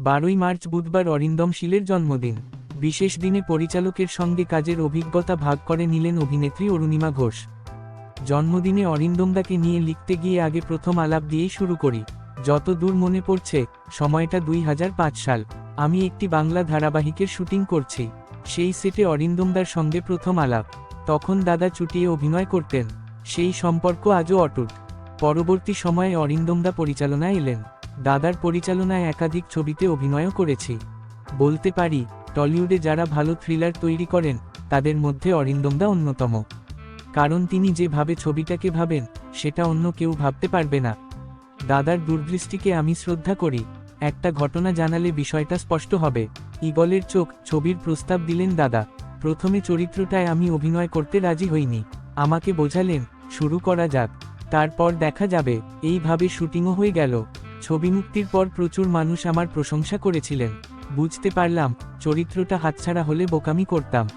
বারোই মার্চ বুধবার অরিন্দম শীলের জন্মদিন। বিশেষ দিনে পরিচালকের সঙ্গে কাজের অভিজ্ঞতা ভাগ করে নিলেন অভিনেত্রী অরুণিমা ঘোষ। জন্মদিনে অরিন্দমদাকে নিয়ে লিখতে গিয়ে আগে প্রথম আলাপ দিয়েই শুরু করি। যত দূর মনে পড়ছে, সময়টা দুই হাজার পাঁচ সাল। আমি একটি বাংলা ধারাবাহিকের শুটিং করছি। সেই সেটে অরিন্দমদার সঙ্গে প্রথম আলাপ। তখন দাদা চুটিয়ে অভিনয় করতেন। সেই সম্পর্ক আজও অটুট। পরবর্তী সময়ে অরিন্দমদা পরিচালনায় এলেন। দাদার পরিচালনায় একাধিক ছবিতে অভিনয়ও করেছি। বলতে পারি, টলিউডে যারা ভালো থ্রিলার তৈরি করেন, তাদের মধ্যে অরিন্দমদা অন্যতম। কারণ তিনি যেভাবে ছবিটাকে ভাবেন, সেটা অন্য কেউ ভাবতে পারবে না। দাদার দূরদৃষ্টিকে আমি শ্রদ্ধা করি। একটা ঘটনা জানালে বিষয়টা স্পষ্ট হবে। ইগলের চোখ, ছবির প্রস্তাব দিলেন দাদা। প্রথমে চরিত্রটায় আমি অভিনয় করতে রাজি হইনি। আমাকে বোঝালেন, শুরু করা যাক। তারপর দেখা যাবে। এইভাবে শুটিংও হয়ে গেল। ছবি মুক্তির পর প্রচুর মানুষ আমার প্রশংসা করেছিলেন। বুঝতে পারলাম, চরিত্রটা হাতছাড়া হলে বোকামি করতাম।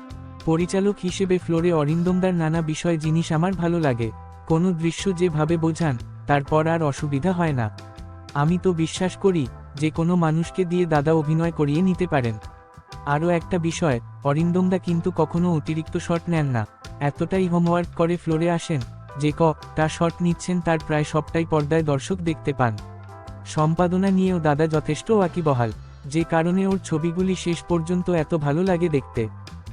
পরিচালক হিসেবে ফ্লোরে অরিন্দমদার নানা বিষয় জিনিস আমার ভালো লাগে। কোনো দৃশ্য যেভাবে বোঝান, তারপর আর অসুবিধা হয় না। আমি তো বিশ্বাস করি, যে কোনো মানুষকে দিয়ে দাদা অভিনয় করিয়ে নিতে পারেন। আরও একটা বিষয়, অরিন্দমদা কিন্তু কখনো অতিরিক্ত শট নেন না। এতটাই হোমওয়ার্ক করে ফ্লোরে আসেন, যে ক তা শট নিচ্ছেন তার প্রায় সবটাই পর্দায় দর্শক দেখতে পান। সম্পাদনা নিয়েও দাদা যথেষ্ট ওয়াকিবহাল যে কারণে ওর ছবিগুলি শেষ পর্যন্ত এত ভালো লাগে দেখতে।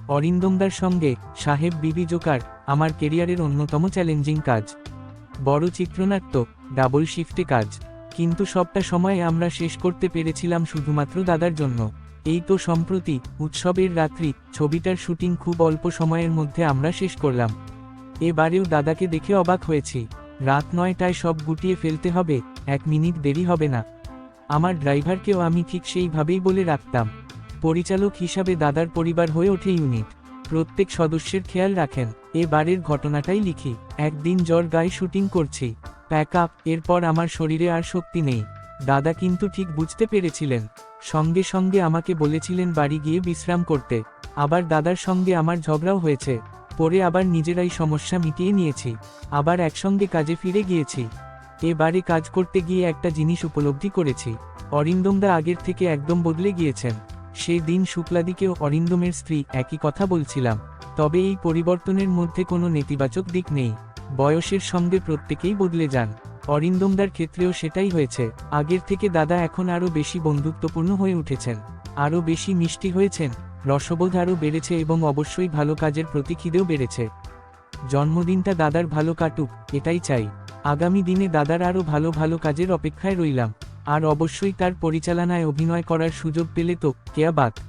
অরিন্দমদার সঙ্গে সাহেব বিবি জোকার, আমার কেরিয়ারের অন্যতম চ্যালেঞ্জিং কাজ। বড় চিত্রনাট্য, ডাবল শিফটে কাজ। কিন্তু সবটা সময় আমরা শেষ করতে পেরেছিলাম শুধুমাত্র দাদার জন্য। এই তো সম্প্রতি উৎসবের রাত্রি, ছবিটার শুটিং খুব অল্প সময়ের মধ্যে আমরা শেষ করলাম। এবারেও দাদাকে দেখে অবাক হয়েছি। রাত নয়টায় সব গুটিয়ে ফেলতে হবে এক মিনিট দেরি হবে না। আমার ড্রাইভারকেও আমি ঠিক সেইভাবেই বলে রাখতাম। পরিচালক হিসাবে দাদার পরিবার হয়ে ওঠে ইউনিট। প্রত্যেক সদস্যের খেয়াল রাখেন এবারের ঘটনাটাই লিখি। একদিন জ্বর গায়ে শুটিং করছি। প্যাক আপ, এরপর আমার শরীরে আর শক্তি নেই। দাদা কিন্তু ঠিক বুঝতে পেরেছিলেন। সঙ্গে সঙ্গে আমাকে বলেছিলেন বাড়ি গিয়ে বিশ্রাম করতে। আবার দাদার সঙ্গে আমার ঝগড়াও হয়েছে। পরে আবার নিজেরাই সমস্যা মিটিয়ে নিয়েছি। আবার একসঙ্গে কাজে ফিরে গিয়েছি। এবারে কাজ করতে গিয়ে একটা জিনিস উপলব্ধি করেছি। অরিন্দমদা আগের থেকে একদম বদলে গিয়েছেন। সেই দিন শুক্লাদিকেও অরিন্দমের স্ত্রী একই কথা বলছিলাম, তবে এই পরিবর্তনের মধ্যে কোনো নেতিবাচক দিক নেই। বয়সের সঙ্গে প্রত্যেকেই বদলে যান। অরিন্দমদার ক্ষেত্রেও সেটাই হয়েছে। আগের থেকে দাদা এখন আরও বেশি বন্ধুত্বপূর্ণ হয়ে উঠেছেন। আরও বেশি মিষ্টি হয়েছেন। রসবোধ আরও বেড়েছে এবং অবশ্যই ভালো কাজের প্রতি বেড়েছে। জন্মদিনটা দাদার ভালো কাটুক, এটাই চাই। আগামী দিনে দাদার আরও ভালো ভালো কাজের অপেক্ষায় রইলাম। আর অবশ্যই তার পরিচালনায় অভিনয় করার সুযোগ পেলে তো কেয়া বাত।